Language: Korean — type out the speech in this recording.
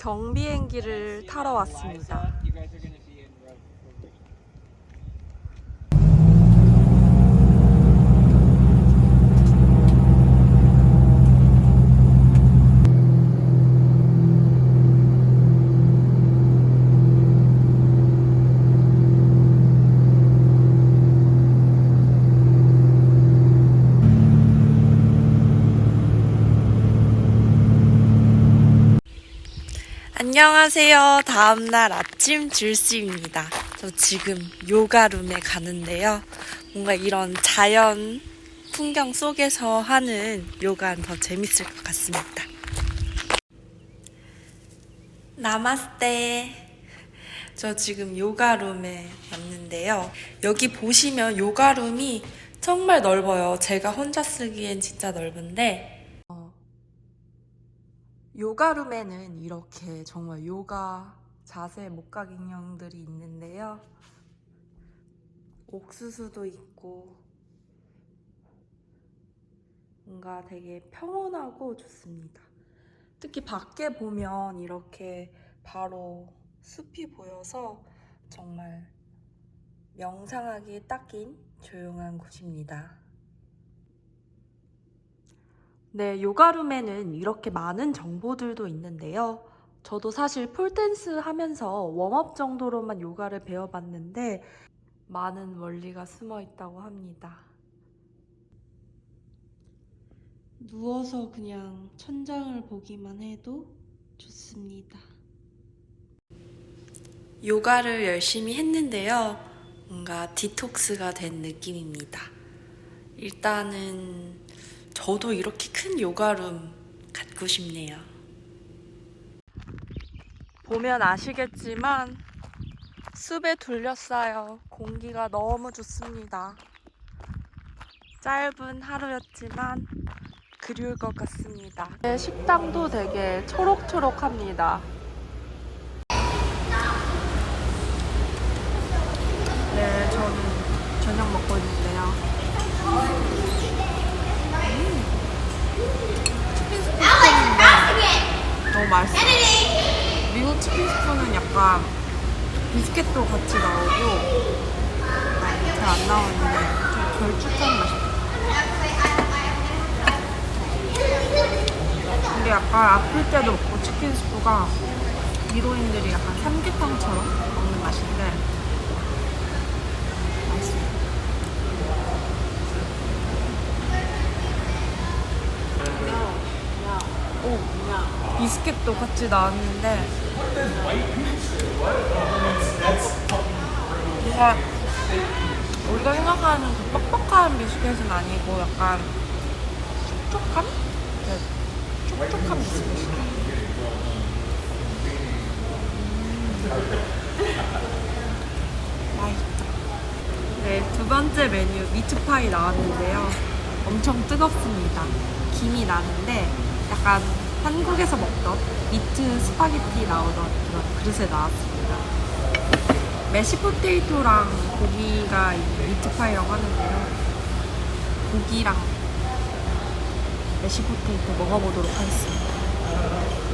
경비행기를 타러 왔습니다. 안녕하세요. 다음날 아침 줄수입니다. 저 지금 요가룸에 가는데요. 뭔가 이런 자연 풍경 속에서 하는 요가는 더 재밌을 것 같습니다. 나마스테. 저 지금 요가룸에 왔는데요. 여기 보시면 요가룸이 정말 넓어요. 제가 혼자 쓰기엔 진짜 넓은데 어, 요가룸에는 이렇게 정말 요가 자세 목각 인형들이 있는데요. 옥수수도 있고 뭔가 되게 평온하고 좋습니다. 특히 밖에 보면 이렇게 바로 숲이 보여서 정말 명상하기에 딱인 조용한 곳입니다. 네, 요가룸에는 이렇게 많은 정보들도 있는데요. 저도 사실 폴댄스 하면서 웜업 정도로만 요가를 배워봤는데 많은 원리가 숨어 있다고 합니다. 누워서 그냥 천장을 보기만 해도 좋습니다. 요가를 열심히 했는데요. 뭔가 디톡스가 된 느낌입니다. 일단은 저도 이렇게 큰 요가룸 갖고 싶네요. 보면 아시겠지만 숲에 둘러싸여 공기가 너무 좋습니다. 짧은 하루였지만 그리울 것 같습니다. 네, 식당도 되게 초록초록합니다. 네, 저는 저녁 먹고 있는데요. 치킨 스프 시켰는데 너무 맛있어요. 미국 치킨 스프는 약간 비스켓도 같이 나오고 잘 안 나오는데 좀 걸쭉한 맛이에요. 근데 약간 아플 때도 먹고 치킨 스프가 미로인들이 약간 삼계탕처럼 먹는 맛인데 비스켓도 같이 나왔는데 뭔가 우리가 생각하는 그 뻑뻑한 비스켓은 아니고 약간 촉촉한? 네, 촉촉한 비스켓이에요. 맛있다. 네, 두 번째 메뉴 미트파이 나왔는데요. 엄청 뜨겁습니다. 김이 나는데 약간 한국에서 먹던 미트 스파게티 나오던 그런 그릇에 나왔습니다. 메시포테이토랑 고기가 미트파이라고 하는데요. 고기랑 메시포테이토 먹어보도록 하겠습니다.